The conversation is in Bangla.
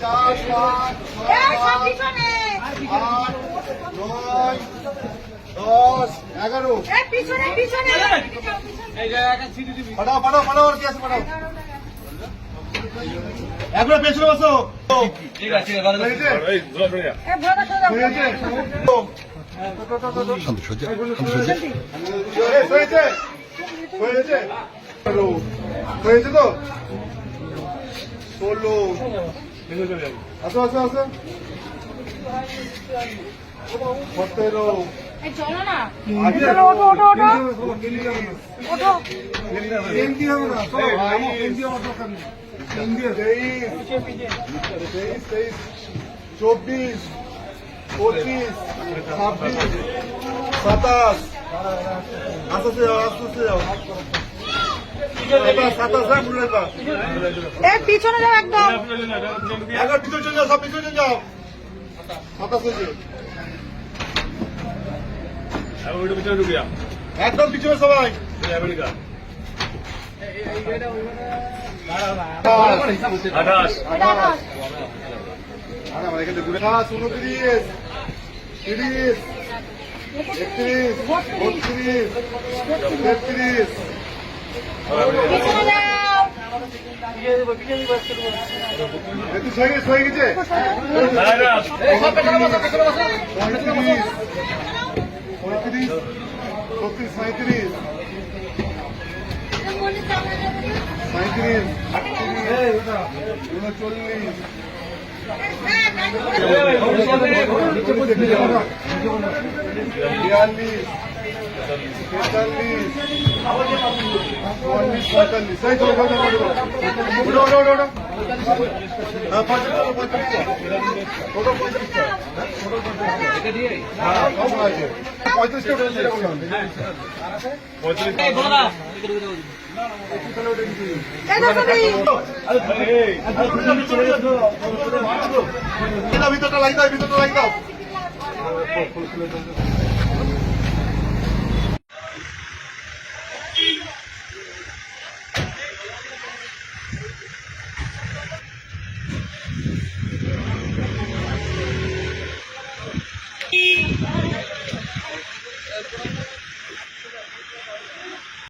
চার পাঁচ ছয় আট এগারো পাঠাও পাঠাও আছে পাঠাও একবার পেছনে বসো। হয়েছে তো ষোলো আসো আসো আসো সতেরো চলো না ওঠো ওঠো ওঠো ওঠো হিন্দি হবে না হিন্দি তেইশ চব্বিশ পঁচিশ ছাব্বিশ সাতাশ আস্তে যাও আস্তে যাও পিছনে যাও একদম। পিছনে যাও সব পিছনে যাও একদম পিছনে সবাই আঠাশ। আঠাশ। উনত্রিশ তিরিশ একত্রিশ বত্রিশ তেত্রিশ পঁয়ত্রিশ সাঁত্রিশ সাঁত্রিশ উনচল্লিশ বিয়াল্লিশ তেতাল্লিশ হ্যাঁ হ্যাঁ ভিতরটা লাগাই দাও ভিতরটা লাগাই দাও